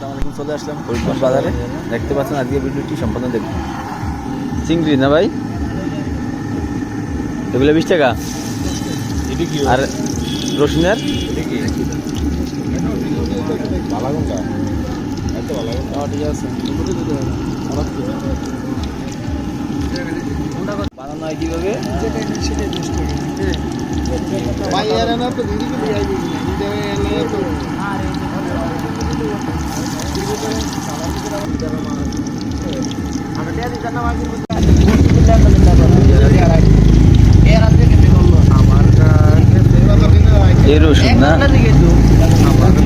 আসসালামু আলাইকুম চলে আসলাম ফরিদগঞ্জ বাজারে দেখতে পাচ্ছেন আজকে ভিডিওটি সম্পূর্ণ দেখুন চিংড়ি না ভাই এগুলো বিশ টাকা আর রসুনের বানানো হয় কীভাবে এই রসুন না?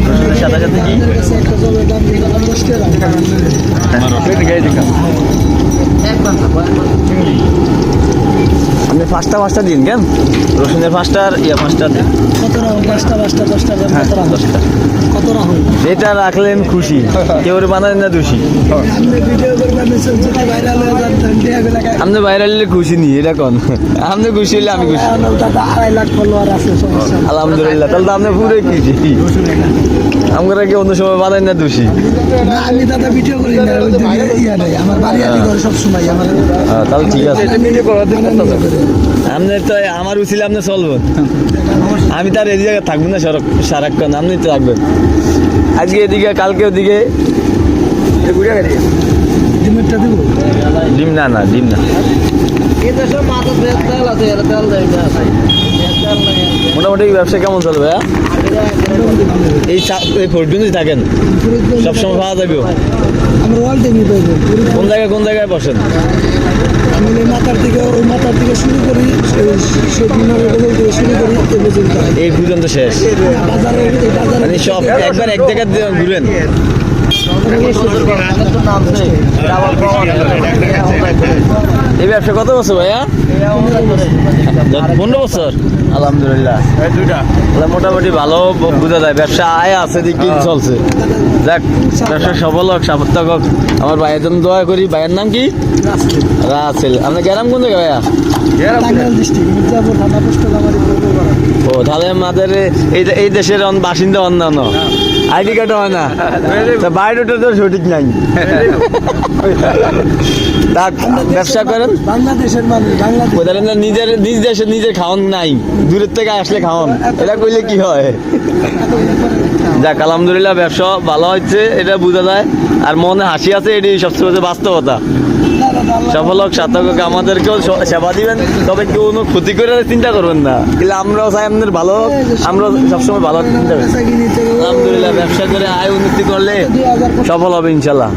রসুনের সাথে সাথে কি? আপনি পাঁচটা পাঁচটা দিন কেন? রসুনের পাঁচটা আর ইয়া পাঁচটা দিন। কত পাঁচটা পাঁচটা দশটা। কত যেটা রাখলেন খুশি। কেউ বানালেন না দোষী। আপনি বাইরে হলে খুশি নি, এটা কোন? আপনি খুশি হলে আমি খুশি। আলহামদুলিল্লাহ, তাহলে তো আপনি পুরো খুশি। আমরা কি অন্য সময় বানাই না দোষী? তাহলে ঠিক আছে। আপনি তো আমার উচিত আপনি চলবেন আমি তার এই জায়গায় থাকব না সরক সারাক্ষণ আপনি তো থাকবেন। আজকে এদিকে কালকে ওদিকে। ডিমেরটা দিব? ডিম না না ডিম না। মোটামুটি ব্যবসা কেমন চলবে হ্যাঁ? এই এই ফোরটুনে থাকেন? সবসময় পাওয়া যাবে কোন জায়গায় কোন জায়গায় বসেন? মাথার এই পর্যন্ত শেষ। মানে সব একবার এক জায়গায় ঘুরেন। এই ব্যবসা কত বছর ভাইয়া? পনেরো বছর? আলহামদুলিল্লাহ। মোটামুটি ভালো বোঝা যায়। ব্যবসা আয় আছে দিকে চলছে। যাক ব্যবসা সফল হোক সার্থক হোক। আমার ভাইয়ের জন্য দোয়া করি। ভাইয়ের নাম কি? রাসেল। আপনার গ্রাম কোন জায়গায় ভাইয়া? ও তাহলে আমাদের এই এই দেশের বাসিন্দা অন্যান্য। আইডি কার্ড হয় না। তা বায়োডাটা তো সঠিক নাই। তা ব্যবসা করেন? বাংলাদেশের মানুষ বাংলাদেশ না নিজের নিজ দেশে নিজের খাওয়ান নাই। দূরের থেকে আসলে খাওয়ান। এটা করলে কি হয়? যাক আলহামদুলিল্লাহ ব্যবসা ভালো হচ্ছে এটা বোঝা যায়। আর মনে হাসি আছে এটি সবচেয়ে বাস্তবতা। সফল হোক সার্থক হোক আমাদেরকেও সেবা দিবেন। তবে কেউ কোনো ক্ষতি করে চিন্তা করবেন না। কিন্তু আমরাও চাই আপনাদের ভালো হোক। আমরাও সবসময় ভালো চিন্তা করি আলহামদুলিল্লাহ, ব্যবসা করে আয় উন্নতি করলে সফল হবে ইনশাল্লাহ।